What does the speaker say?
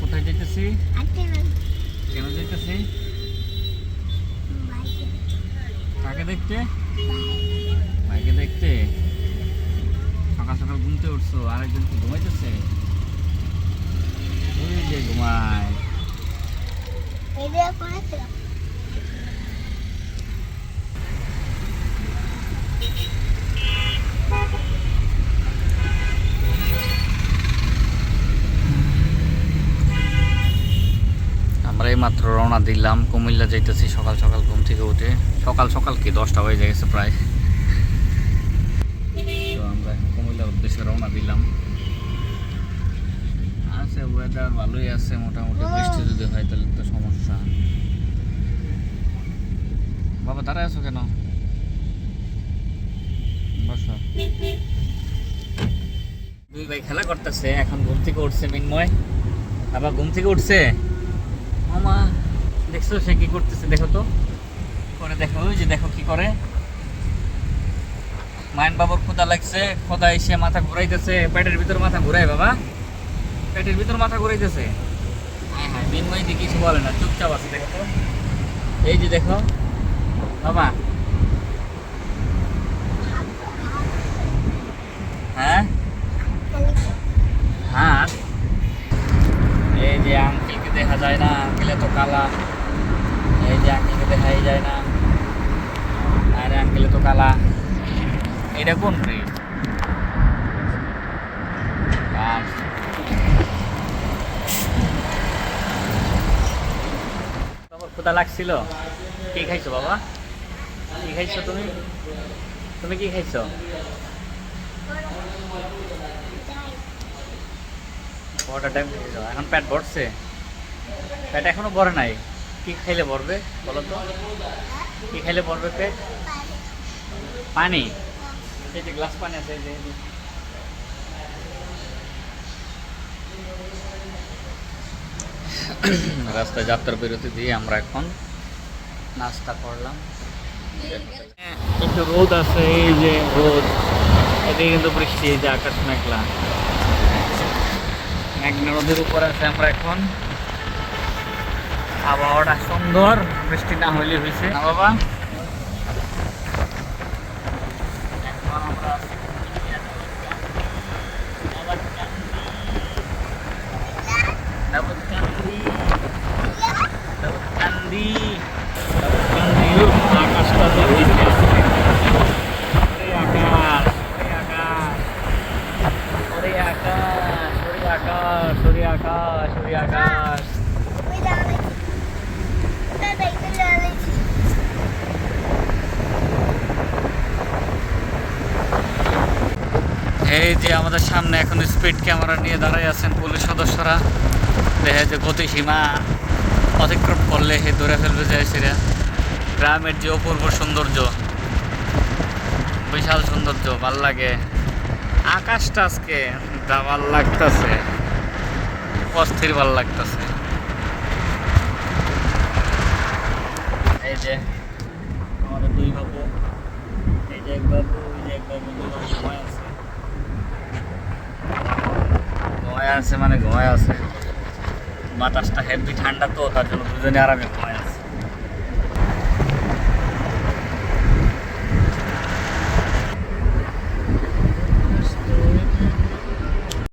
কোথায় যেতেছি কেন যেতেছি কাকে দেখতে? ভাইকে দেখতে? সকাল সকাল ঘুমতে উঠছো আরেকজন কি ঘুমাইতেছে? ওই যে ঘুমায় এদের করে ছিল আমরা এই মাত্র রওনা দিলাম। কুমিল্লা যাইতেছি সকাল সকাল ঘুম থেকে উঠে। সকাল সকাল কি? দশটা হয়ে গেছে প্রায়। তো আমরা কুমিল্লার উদ্দেশ্যে রওনা দিলাম। আছে ওয়েদার ভালোই আছে, মোটামুটি বৃষ্টি যদি হয় তাহলে তো সমস্যা। বাবা, দাঁড়ায় আছো কেন? বসো। দুই ভাই খেলা করতেছে, এখন ঘুম থেকে উঠছে মিনময়। আবার ঘুম থেকে উঠছে? মামা, দেখছ সে কি করতেছে? দেখো তো। করে দেখো যে দেখো কি করে। মায়ন বাবুর খোদা লাগছে খোদা এসে মাথা ঘুরাইতেছে। পেটের ভিতর মাথা ঘুরাই বাবা। পেটের ভিতর মাথা ঘুরাইতেছে। হ্যাঁ হ্যাঁ মিনময় দিয়ে কিছু বলে না, চুপচাপ আছে, দেখো তো। এই যে দেখো, বাবা। হ্যাঁ? হাত এই যে আঙ্কেলকে দেখা যায় না আঙ্কেল এত কালা। এই যে আঙ্কেলকে দেখাই যায় না। আরে আঙ্কেল তো কালা। এটা কোন তোমার ক্ষুদা লাগছিল? কি খাইছো বাবা? কি খাইছো তুমি? তুমি কি খাইছো? বড়টা টাইম এখন পেট ভরছে? পেট এখনও ভরে নাই? কি খাইলে ভরবে বলো তো? কি খাইলে ভরবে পেট? পানি? এই যে গ্লাস পানি আছে এই যে, রাস্তায় যাত্রা বিরতি দিয়ে আমরা এখন নাস্তা করলাম। একটু রোদ আছে এই যে রোদ। এদিকে কিন্তু বৃষ্টি এই যে আকাশ মেঘলা। মেঘনা নদীর উপর আছে আমরা এখন। আবহাওয়াটা সুন্দর বৃষ্টি না হইলে হয়েছে না বাবা এখন আমরা আছি দাউদকান্দি। দাউদকান্দি। দাউদকান্দি, উফ, আকাশটা দেখতে ওরে আকাশ ওরে আকাশ ওরে আকাশ ওরে আকাশ ওরে আকাশ ওরে আকাশ ওই দাঁড়াই দাঁড়াই দাঁড়াই এই যে আমাদের সামনে এখন স্পিড ক্যামেরা নিয়ে দাঁড়াই আছেন পুলিশ সদস্যরা। দেখে যে গতিসীমা অতিক্রম করলে হে ধরে ফেলবে সেটা গ্রামের যে অপূর্ব সৌন্দর্য, বিশাল সৌন্দর্য, ভালো লাগে। আকাশটা আজকে ভালো লাগতেছে, অস্থির ভালো লাগতেছে। এই যে আমাদের দুই বাবু, এই যে এক বাবু, ওই যে এক বাবু বাবু ঘুমায় আছে ঘুমায় আছে মানে ঘুমায় আছে। বাতাসটা হেভি ঠান্ডা তো তার জন্য দুজনে আরামে ঘুমায়।